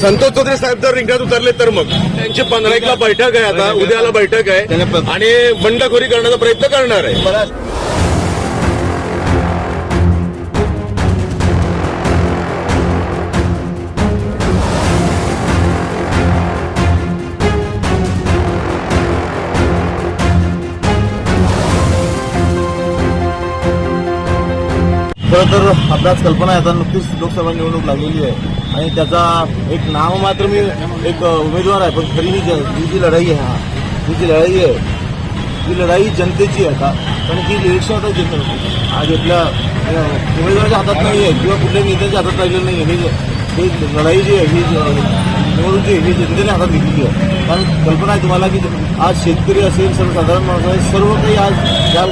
संतोष चौधरी साहेब जर रिंगणात उतरले तर मग. त्यांची पंधरा एकला बैठक आहे आता उद्याला बैठक आहे. आणि बंडखोरी करण्याचा प्रयत्न करणार आहे. खरं तर आपल्याच कल्पना आहे. आता नुकतीच लोकसभा निवडणूक लागलेली आहे. आणि त्याचा एक नाव मात्र मी एक उमेदवार आहे पण खरी ही ज- ही जी लढाई आहे हा ही जी लढाई आहे ही लढाई जनतेची आहे आता. कारण ही इलेक्शन आता जनता आज आपल्या उमेदवाराच्या हातात नाही आहे किंवा कुठल्या नेत्याच्या हातात राहिलेलं नाही आहे ही लढाई जी आहे ही ज- निवडणूक जी आहे ही जनतेने हातात घेतलेली आहे. कारण कल्पना आहे तुम्हाला की आज शेतकरी असेल सर्वसाधारण माणूस आहे सर्व काही आज या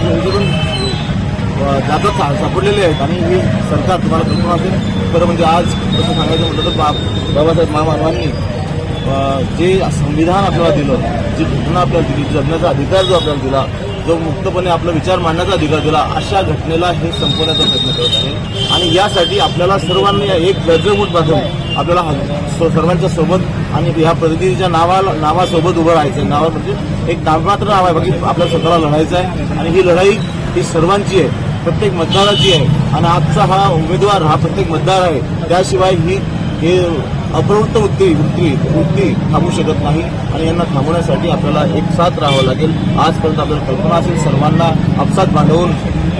जातात सा- सापडलेले आहेत. आणि हे सरकार तुम्हाला कल्पना असेल खरं म्हणजे आज कसं सांगायचं म्हटलं तर बा बाबासाहेब महामानवांनी जे संविधान आपल्याला दिलं जी घटना आपल्याला दिली जगण्याचा अधिकार जो आपल्याला दिला जो मुक्तपणे आपला विचार मांडण्याचा अधिकार दिला अशा घटनेला हे संपवण्याचा प्रयत्न करत आहे. आणि यासाठी आपल्याला सर्वांनी एक गरजमूट बांधून आपल्याला स- सर्वांच्या सोबत आणि ह्या प्रतिनिधीच्या नावाला नावासोबत उभं राहायचं आहे. नावा म्हणजे एक नाममात्र नाव आहे. बाकी आपल्या स्वतःला लढायचं आहे. आणि ही लढाई ही सर्वांची आहे. प्रत्येक मतदाराची आहे. आणि आजचा हा उमेदवार हा प्रत्येक मतदार आहे. त्याशिवाय ही हे अप्रवृत्त वृत्ती वृत्ती वृत्ती थांबू शकत नाही. आणि यांना थांबवण्यासाठी आपल्याला एक साथ राहावं लागेल. आजपर्यंत आपल्याला कल्पना असेल सर्वांना आपसात बांधवून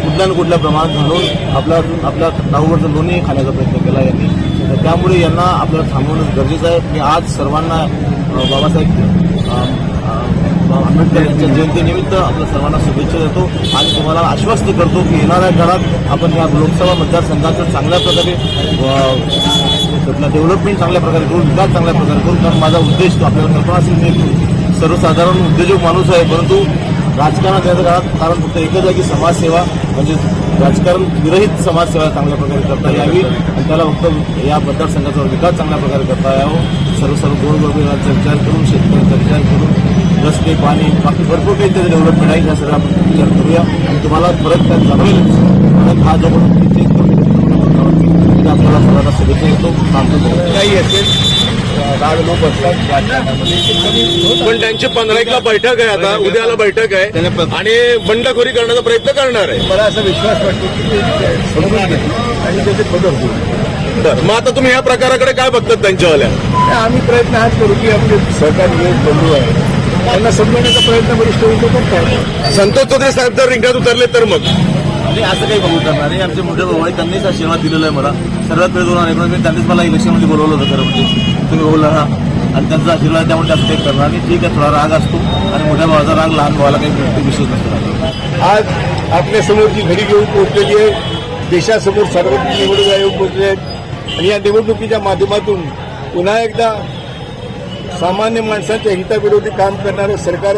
कुठल्या ना कुठल्या प्रमाणात घालून आपल्या आपल्या डाऊवरचं लोणी खाण्याचा प्रयत्न केला यांनी. तर त्यामुळे यांना आपल्याला थांबवणं गरजेचं आहे. मी आज सर्वांना बाबासाहेब आंबेडकर यांच्या जयंतीनिमित्त आपल्या सर्वांना शुभेच्छा देतो. आणि तुम्हाला आश्वस्त करतो की येणाऱ्या काळात आपण या लोकसभा मतदारसंघाचं चांगल्या प्रकारे डेव्हलपमेंट चांगल्या प्रकारे करू विकास चांगल्या प्रकारे करू कारण माझा उद्देश तो आपल्याला कल्पना असेल मी सर्वसाधारण उद्योजक माणूस आहे परंतु राजकारणात याचं काळात कारण फक्त एकच आहे की समाजसेवा म्हणजे राजकारण विरहित समाजसेवा चांगल्या प्रकारे करता यावी आणि त्याला फक्त या मतदारसंघाचा विकास चांगल्या प्रकारे करता यावं. सर्व सर्व गोरगरिबांचा विचार करून शेतकऱ्यांचा विचार करून रस्ते पाणी बाकी भरपूर काही त्याचं डेव्हलपमेंट आहे. या सगळं आपण विचार करूया. आणि तुम्हाला परत काय जाणवेल. परत हा जो करून आपल्याला सर्वांना शुभेच्छा सांगतो काही असेल दहा लोक असतात. पण त्यांची पंधरा एकला बैठक आहे आता. उद्याला बैठक आहे. आणि बंडखोरी करण्याचा प्रयत्न करणार आहे. मला असा विश्वास वाटतो की आणि त्याचे बदल होईल बरं. मग आता तुम्ही या प्रकाराकडे काय बघतात त्यांच्यावाल्या आम्ही प्रयत्न हाच करू की आपले सहकारी जे बंधू आहे. त्यांना समजवण्याचा प्रयत्न वरिष्ठ उद्योग करतात संतोष चौधरी साहेब जर रिंगणात उतरले तर मग? आणि असं काही बघू करणार नाही. आमचे मोठे भाऊ आहे त्यांनीच आशीर्वाद दिलेला आहे मला. सर्वात वेळ दोन आणि मी त्यांनीच मला इलेक्शनमध्ये बोलवलं होतं खरं म्हणजे. तुम्ही बोलला हा. आणि त्यांचा आशीर्वाद त्यामुळे त्याचं काही करणार नाही. ठीक आहे थोडा राग असतो. आणि मोठ्या भावाचा राग लहान भावाला काही विशेष नसतो. आज आपल्यासमोर जी घडी घेऊन पोहोचलेली आहे देशासमोर सार्वत्रिक निवडणूक आयोग पोहोचले आहेत. आणि या निवडणुकीच्या माध्यमातून पुन्हा एकदा सामान्य माणसांच्या हिताविरोधी काम करणारं सरकार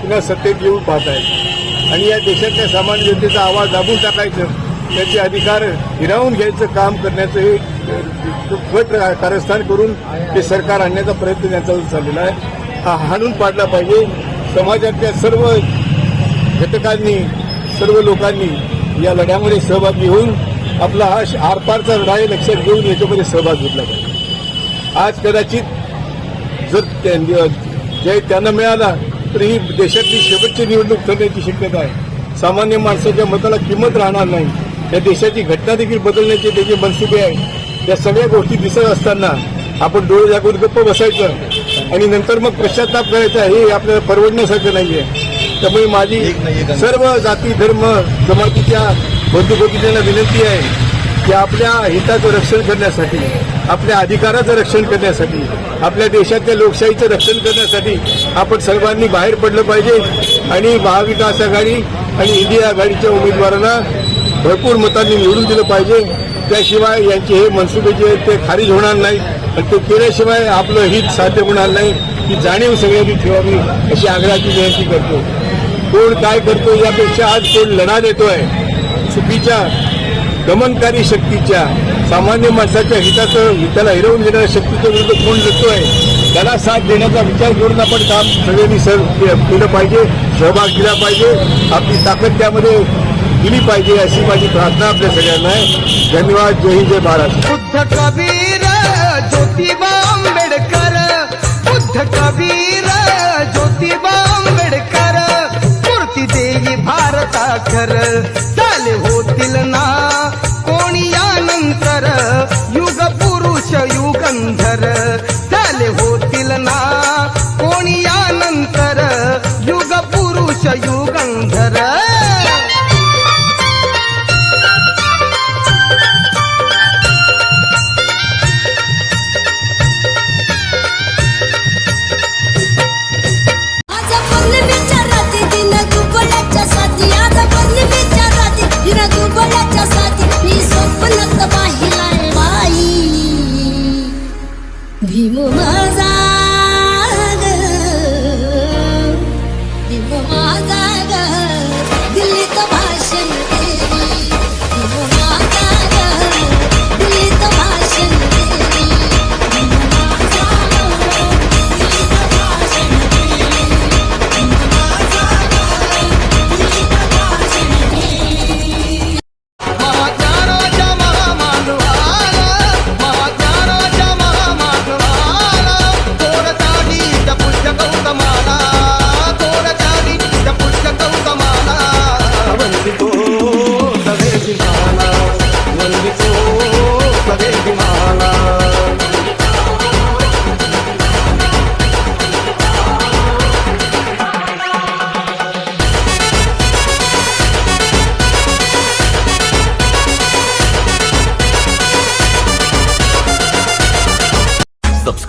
पुन्हा सत्तेत येऊ पाहत आहे आणि या देशातल्या सामान्य जनतेचा आवाज दाबून टाकायचं त्याचे अधिकार हिरावून घ्यायचं काम करण्याचं हे गट कारस्थान करून ते सरकार आणण्याचा प्रयत्न त्यांचा चाललेला आहे. हा हाणून पाडला पाहिजे. समाजातल्या सर्व घटकांनी सर्व लोकांनी या लढ्यामध्ये सहभागी होऊन आपला हा आरपारचा लढा लक्षात घेऊन याच्यामध्ये सहभाग घेतला पाहिजे. आज कदाचित जर जय त्यांना मिळाला तर ही देशातली शेवटची निवडणूक ठरण्याची शक्यता आहे. सामान्य माणसाच्या मताला किंमत राहणार नाही. या देशाची घटना देखील बदलण्याचे त्याचे मनसुबे आहे. या सगळ्या गोष्टी दिसत असताना आपण डोळे झाकून गप्प बसायचं आणि नंतर मग पश्चाताप करायचा हे आपल्याला परवडण्यासारखं नाहीये त्यामुळे माझी सर्व जाती धर्म जमातीच्या बंधू भगिनींना विनंती आहे की आपल्या हिताचं रक्षण करण्यासाठी आपल्या अधिकाराचं रक्षण करण्यासाठी आपल्या देशातल्या लोकशाहीचं रक्षण करण्यासाठी आपण सर्वांनी बाहेर पडलं पाहिजे आणि महाविकास आघाडी आणि इंडिया आघाडीच्या उमेदवारांना भरपूर मतांनी निवडून दिलं पाहिजे. त्याशिवाय यांचे हे मनसुबे जे आहेत ते खारिज होणार नाही आणि ते केल्याशिवाय आपलं हित साध्य होणार नाही. ही जाणीव सगळ्यांनी ठेवावी अशी आग्रहाची विनंती करतो. कोण काय करतो यापेक्षा आज कोण लढा देतोय चुकीच्या दमनकारी शक्तीच्या सामान्य माणसाच्या हिताचं हिताला हिरवून घेणाऱ्या शक्तीच्या विरुद्ध कोण आहे त्याला साथ देण्याचा विचार करून आपण काम सगळ्यांनी सर केलं पाहिजे सहभाग दिला पाहिजे. आपली ताकद त्यामध्ये दिली पाहिजे अशी माझी प्रार्थना आपल्या सगळ्यांना आहे. धन्यवाद. जय हिंद जय महाराष्ट्र बुद्ध कबीर ज्योतिबा आंबेडकर. बुद्ध कबीर ज्योतिबा आंबेडकर. मूर्ती देवी भारता खर गंधर झाले होतील ना. कोणी यानंतर युग पुरुष युगंधर.